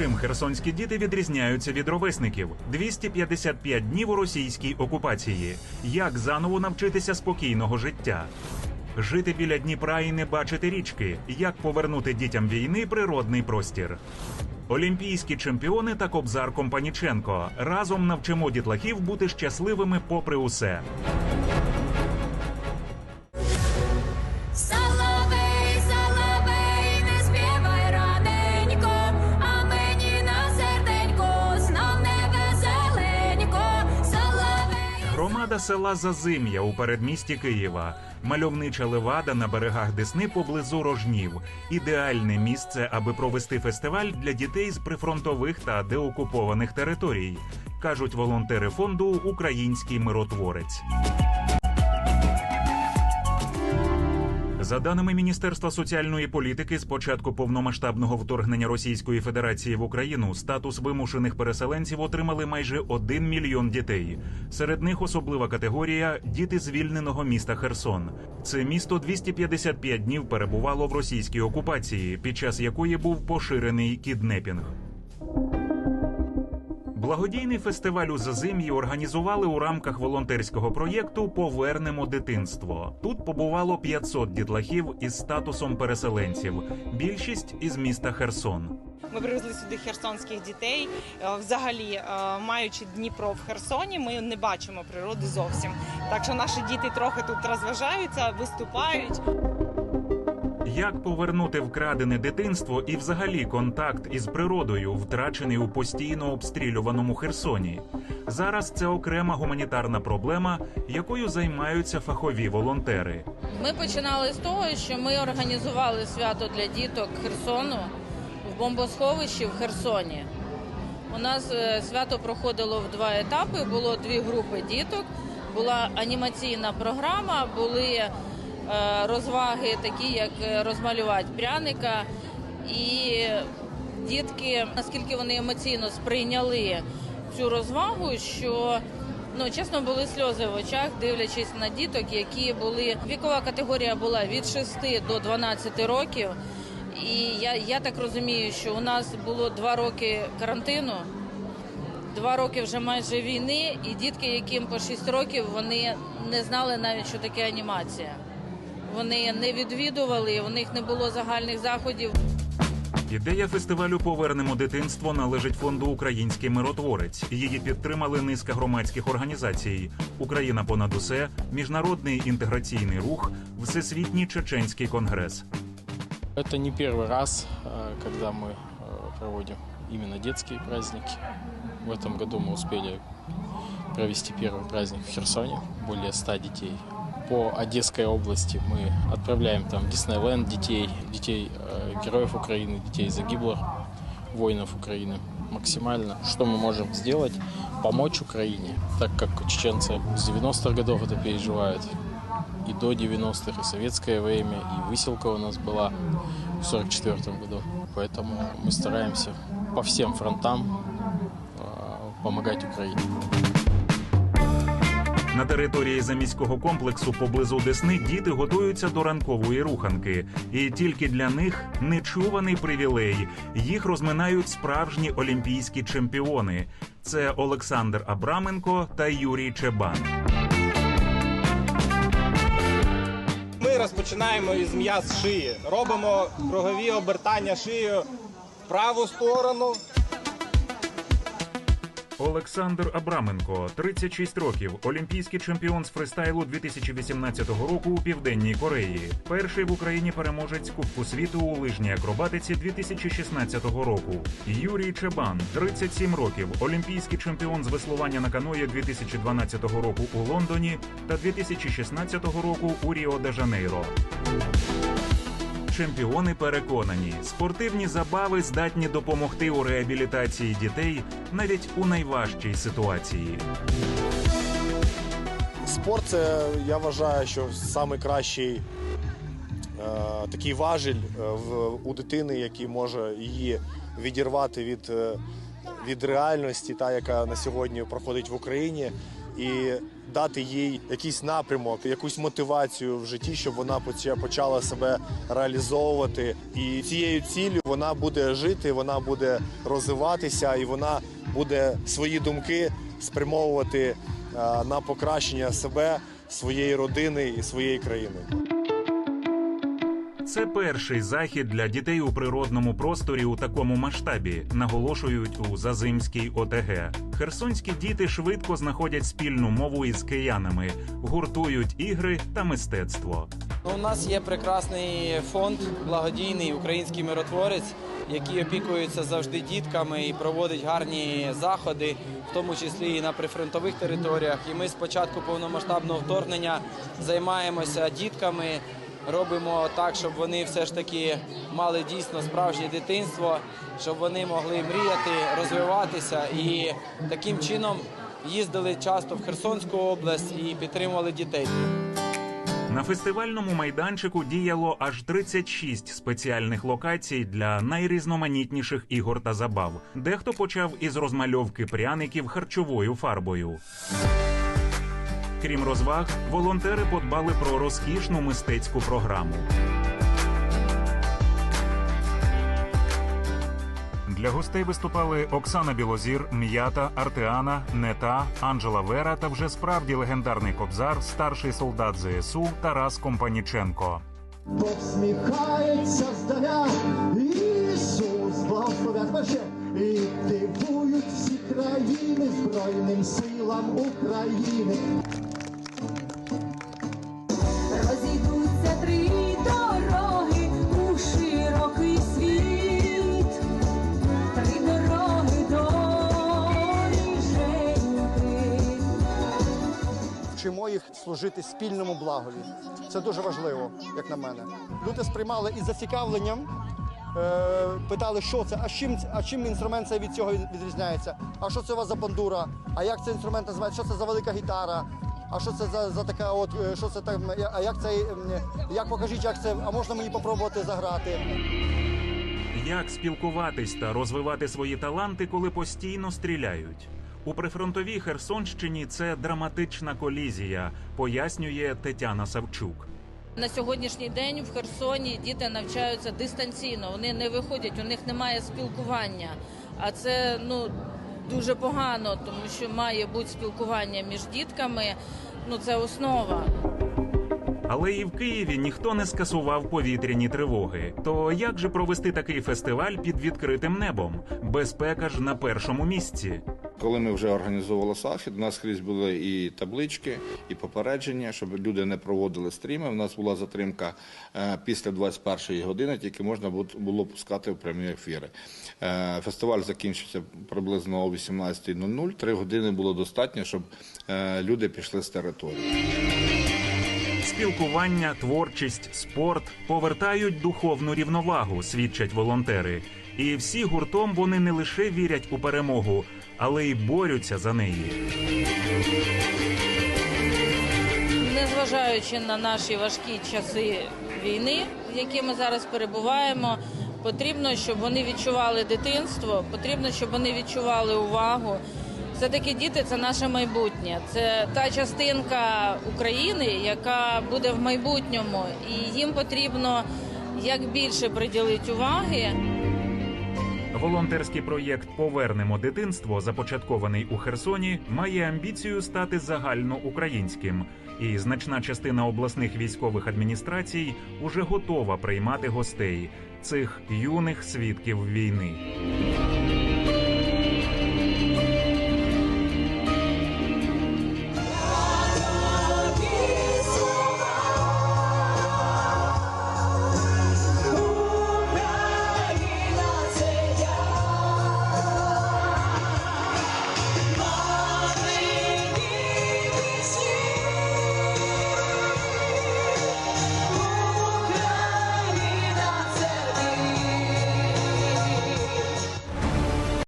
Чим херсонські діти відрізняються від ровесників? 255 днів у російській окупації. Як заново навчитися спокійного життя? Жити біля Дніпра і не бачити річки. Як повернути дітям війни природний простір? Олімпійські чемпіони та Кобзар Компаніченко разом навчимо дітлахів бути щасливими попри усе. Села Зазим'я у передмісті Києва. Мальовнича левада на берегах Десни поблизу Рожнів. Ідеальне місце, аби провести фестиваль для дітей з прифронтових та деокупованих територій, кажуть волонтери фонду Український миротворець. За даними Міністерства соціальної політики, з початку повномасштабного вторгнення Російської Федерації в Україну статус вимушених переселенців отримали майже 1 мільйон дітей. Серед них особлива категорія діти звільненого міста Херсон. Це місто 255 днів перебувало в російській окупації, під час якої був поширений кіднепінг. Благодійний фестиваль у Зазим'ї організували у рамках волонтерського проєкту Повернемо дитинство. Тут побувало 500 дітлахів із статусом переселенців. Більшість із міста Херсон. Ми привезли сюди херсонських дітей. Е, Взагалі, е, маючи Дніпро в Херсоні, ми не бачимо природи зовсім. Так що наші діти трохи тут розважаються, виступають. Як повернути вкрадене дитинство і взагалі контакт із природою, втрачений у постійно обстрілюваному Херсоні? Зараз це окрема гуманітарна проблема, якою займаються фахові волонтери. Ми починали з того, що ми організували свято для діток Херсону в бомбосховищі в Херсоні. У нас е, свято проходило в два етапи. Було дві групи діток, була анімаційна програма, були розваги, такі як е, розмалювати пряника. І дітки, наскільки вони емоційно сприйняли цю розвагу, що ну чесно були сльози в очах, дивлячись на діток, які були вікова категорія була від 6 до 12 років. І я, я так розумію, що у нас було два роки карантину, два роки вже майже війни, і дітки, яким по 6 років, вони не знали навіть, що таке анімація. Вони не відвідували, у них не було загальних заходів. Ідея фестивалю Повернемо дитинство належить фонду Український миротворець. Її підтримали низка громадських організацій: Україна понад усе, Міжнародний інтеграційний рух, Всесвітній чеченський конгрес. Это не первый раз, э, когда мы э, проводим именно детские праздники. В этом году мы успели провести первый праздник в Херсоне, более 100 детей. По Одесской области мы отправляем там Диснейленд детей, детей э, героев Украины, детей загиблых воинов Украины. Максимально, что мы можем сделать, помочь Украине, так как чеченцы с 90-х годов это переживают, и до 90-х, и советское время, и выселка у нас была в 44 году. Поэтому мы стараемся по всем фронтам э, помогать Украине. На території заміського комплексу поблизу Десни діти готуються до ранкової руханки, і тільки для них нечуваний привілей. Їх розминають справжні олімпійські чемпіони. Це Олександр Абраменко та Юрій Чебан. Ми розпочинаємо із м'яз шиї. Робимо кругові обертання шиєю в праву сторону. Олександр Абраменко, 36 років, олімпійський чемпіон з фристайлу 2018 року у південній Кореї. Перший в Україні переможець Кубку світу у лижній акробатиці 2016 року. Юрій Чебан, 37 років, олімпійський чемпіон з веслування на каної 2012 року у Лондоні та 2016 року у Ріо де Жанейро. Чемпіони переконані, спортивні забави здатні допомогти у реабілітації дітей навіть у найважчій ситуації. Спорт це я вважаю, що найкращий е, такий важіль е, в, у дитини, який може її відірвати від, е, від реальності, та, яка на сьогодні проходить в Україні. І дати їй якийсь напрямок, якусь мотивацію в житті, щоб вона поча- почала себе реалізовувати. І цією ціллю вона буде жити, вона буде розвиватися, і вона буде свої думки спрямовувати е, на покращення себе, своєї родини і своєї країни. Це перший захід для дітей у природному просторі у такому масштабі, наголошують у Зазимській ОТГ. Херсонські діти швидко знаходять спільну мову із киянами, гуртують ігри та мистецтво. Ну, у нас є прекрасний фонд благодійний український миротворець, який опікується завжди дітками і проводить гарні заходи, в тому числі і на прифронтових територіях. І ми з початку повномасштабного вторгнення займаємося дітками, робимо так, щоб вони все ж таки мали дійсно справжнє дитинство, щоб вони могли мріяти, розвиватися і таким чином їздили часто в Херсонську область і підтримували дітей. На фестивальному майданчику діяло аж 36 спеціальних локацій для найрізноманітніших ігор та забав. Дехто почав із розмальовки пряників харчовою фарбою. Крім розваг, волонтери подбали про розкішну мистецьку програму. Для гостей виступали Оксана Білозір, М'ята, Артеана, Нета, Анджела Вера та вже справді легендарний кобзар, старший солдат ЗСУ Тарас Компаніченко. Посміхається здаля, Ісус благословять і дивують всі країни Збройним силам України. Вчимо їх служити спільному благові. Це дуже важливо, як на мене. Люди сприймали із зацікавленням, е, питали, що це, а чим, а чим інструмент цей від цього відрізняється? А що це у вас за бандура? А як цей інструмент називається? Що це за велика гітара? А що це за, за така, от е, що це там? А як цей, м, як покажіть, як це? А можна мені попробувати заграти? Як спілкуватись та розвивати свої таланти, коли постійно стріляють? У прифронтовій Херсонщині це драматична колізія, пояснює Тетяна Савчук. На сьогоднішній день в Херсоні діти навчаються дистанційно. Вони не виходять, у них немає спілкування. А це ну дуже погано, тому що має бути спілкування між дітками. Ну це основа. Але і в Києві ніхто не скасував повітряні тривоги. То як же провести такий фестиваль під відкритим небом? Безпека ж на першому місці. Коли ми вже організовували захід, у нас скрізь були і таблички, і попередження, щоб люди не проводили стріми. У нас була затримка е, після 21-ї години, тільки можна було пускати в прямі ефіри. Е, Фестиваль закінчився приблизно о 18.00. Три години було достатньо, щоб е, люди пішли з території. Спілкування, творчість, спорт повертають духовну рівновагу, свідчать волонтери. І всі гуртом вони не лише вірять у перемогу, але й борються за неї. Незважаючи на наші важкі часи війни, в які ми зараз перебуваємо, потрібно, щоб вони відчували дитинство, потрібно, щоб вони відчували увагу. Все-таки діти це наше майбутнє. Це та частинка України, яка буде в майбутньому, і їм потрібно як більше приділити уваги. Волонтерський проєкт Повернемо дитинство, започаткований у Херсоні, має амбіцію стати загальноукраїнським. І значна частина обласних військових адміністрацій уже готова приймати гостей цих юних свідків війни.